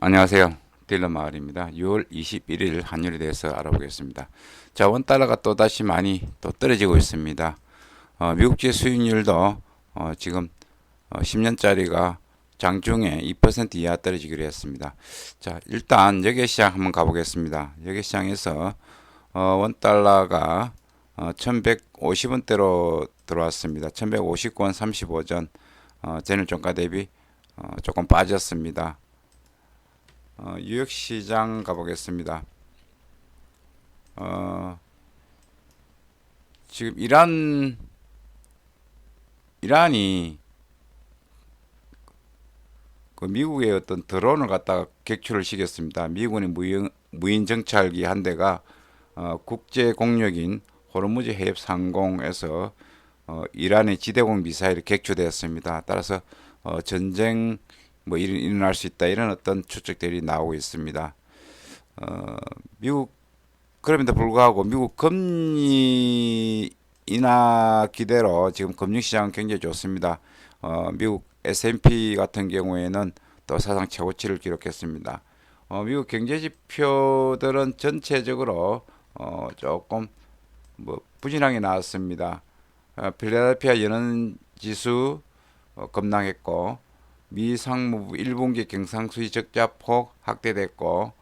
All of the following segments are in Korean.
안녕하세요. 딜러 마을입니다. 6월 21일 환율에 대해서 알아보겠습니다. 자, 원달러가 또다시 많이 또 떨어지고 있습니다. 어, 미국제 수익률도 어, 지금 어, 10년짜리가 장중에 2% 이하 떨어지기로 했습니다. 자, 일단 여기 시장 한번 가보겠습니다. 여기 시장에서 어, 원달러가 어, 1150원대로 들어왔습니다. 1159원 35전 어, 전일 종가 대비 어, 조금 빠졌습니다. 어, 뉴욕시장 가보겠습니다. 어, 지금 이란 이란이 그 미국의 어떤 드론을 갖다가 객출을 시켰습니다. 미군의 무인, 무인 정찰기 한 대가 어, 국제 공역인 호르무즈 해협 상공에서 어, 이란의 지대공 미사일이 객추되었습니다. 따라서 어, 전쟁 뭐 일어날 수 있다 이런 어떤 추측들이 나오고 있습니다. 어, 미국 그럼에도 불구하고 미국 금리 인하 기대로 지금 금융시장은 굉장히 좋습니다. 어, 미국 S&P 같은 경우에는 또 사상 최고치를 기록했습니다. 어, 미국 경제 지표들은 전체적으로 어, 조금 뭐 부진하게 나왔습니다. 어, 필라델피아 연은 지수 어, 급락했고 미 상무부 1분기 경상수지 적자폭 확대됐고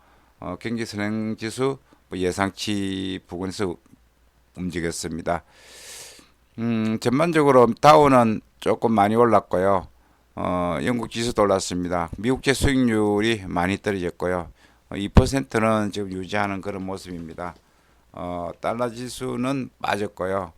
어, 경기 선행 지수 뭐 예상치 부근에서 움직였습니다. 음, 전반적으로 다우는 조금 많이 올랐고요. 어, 영국 지수도 올랐습니다. 미국제 수익률이 많이 떨어졌고요. 어, 2%는 지금 유지하는 그런 모습입니다. 어, 달러 지수는 빠졌고요.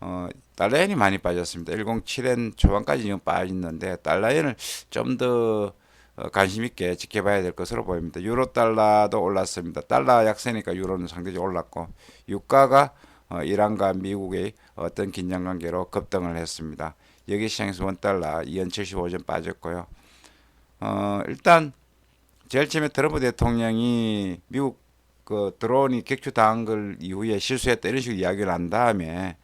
어, 달러엔이 많이 빠졌습니다. 107엔 초반까지 지금 빠졌는데 달러엔을 좀더 어, 관심 있게 지켜봐야 될 것으로 보입니다. 유로 달러도 올랐습니다. 달러 약세니까 유로는 상대적으로 올랐고 유가가 어, 이란과 미국의 어떤 긴장 관계로 급등을 했습니다. 여기 시장에서 원 달러 2연 75전 빠졌고요. 어, 일단 제일 처음에 트럼프 대통령이 미국 그 드론이 객추당한 걸 이후에 실수했다 이런 식으로 이야기를 한 다음에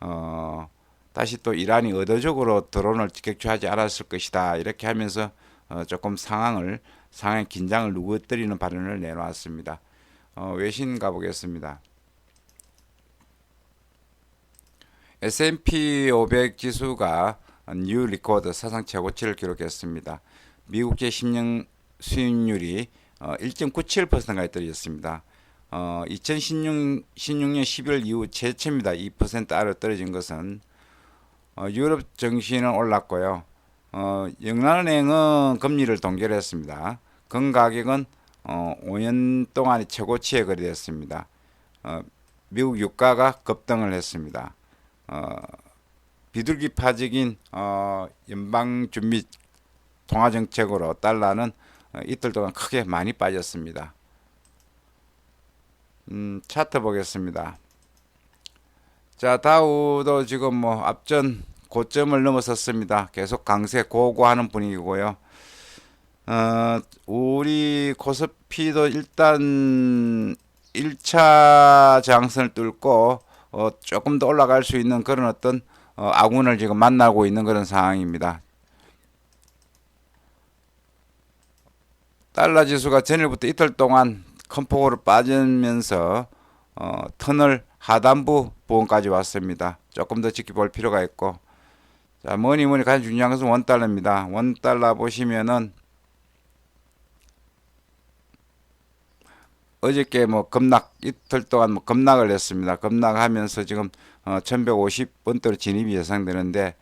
어, 다시 또 이란이 의도적으로 드론을 객추하지 않았을 것이다 이렇게 하면서 어, 조금 상황을 상황의 긴장을 누구뜨리는 발언을 내놓았습니다. 어, 외신 가보겠습니다. S&P 500 지수가 뉴 리코드 사상 최고치를 기록했습니다. 미국제 10년 수익률이 어, 1.97%까지 떨어졌습니다. 어, 2016년 12월 이후 최초입니다. 2% 아래 떨어진 것은 어, 유럽 정시는 올랐고요. 어, 영란은행은 금리를 동결했습니다. 금 가격은 어, 5년 동안 최고치에 거래됐습니다. 어, 미국 유가가 급등을 했습니다. 어, 비둘기파적인 어, 연방준비 통화정책으로 달러는 어, 이틀 동안 크게 많이 빠졌습니다. 음, 차트 보겠습니다. 자, 다우도 지금 뭐 앞전 고점을 넘어섰습니다. 계속 강세 고고하는 분위기고요. 어, 우리 코스피도 일단 1차 장선을 뚫고 어, 조금 더 올라갈 수 있는 그런 어떤 어, 아군을 지금 만나고 있는 그런 상황입니다. 달러 지수가 전일부터 이틀 동안 큰 폭으로 빠지면서 어, 터널 하단부 부분까지 왔습니다. 조금 더 지켜볼 필요가 있고 자 뭐니 뭐니 가장 중요한 것은 원달러입니다. 원달러 보시면은 어저께 뭐 급락 이틀 동안 뭐 급락을 했습니다. 급락하면서 지금 어 1150원대로 진입이 예상되는데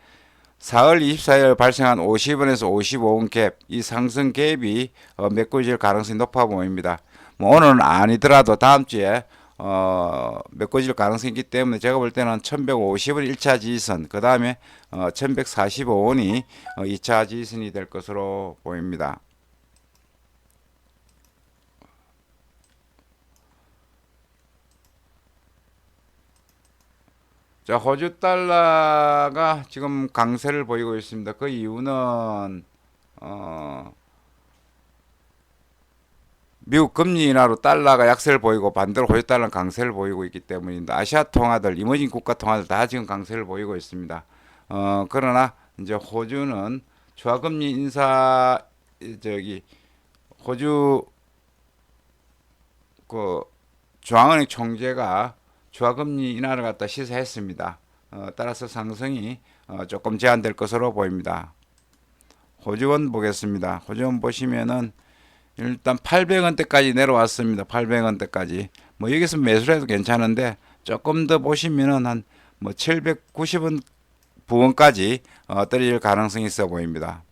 4월 24일 발생한 50원에서 55원 갭, 이 상승 갭이 어, 메꿔질 가능성이 높아 보입니다. 뭐 오늘은 아니더라도 다음 주에 어, 메꿔질 가능성이 있기 때문에 제가 볼 때는 1150원 1차 지지선, 그 다음에 어, 1145원이 어, 2차 지지선이 될 것으로 보입니다. 자, 호주 달러가 지금 강세를 보이고 있습니다. 그 이유는 어, 미국 금리 인하로 달러가 약세를 보이고 반대로 호주 달러는 강세를 보이고 있기 때문입니다. 아시아 통화들, 이머징 국가 통화들 다 지금 강세를 보이고 있습니다. 어, 그러나 이제 호주는 초과금리 인사 저기 호주 그 중앙은행 총재가 주화금리 인하를 갖다 시사했습니다. 어, 따라서 상승이 어, 조금 제한될 것으로 보입니다. 호주원 보겠습니다. 호주원 보시면은 일단 800원대까지 내려왔습니다. 800원대까지. 뭐 여기서 매수를 해도 괜찮은데 조금 더 보시면은 한 뭐 790원 부근까지 어, 떨어질 가능성이 있어 보입니다.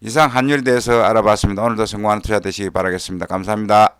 이상 환율에 대해서 알아봤습니다. 오늘도 성공하는 투자 되시기 바라겠습니다. 감사합니다.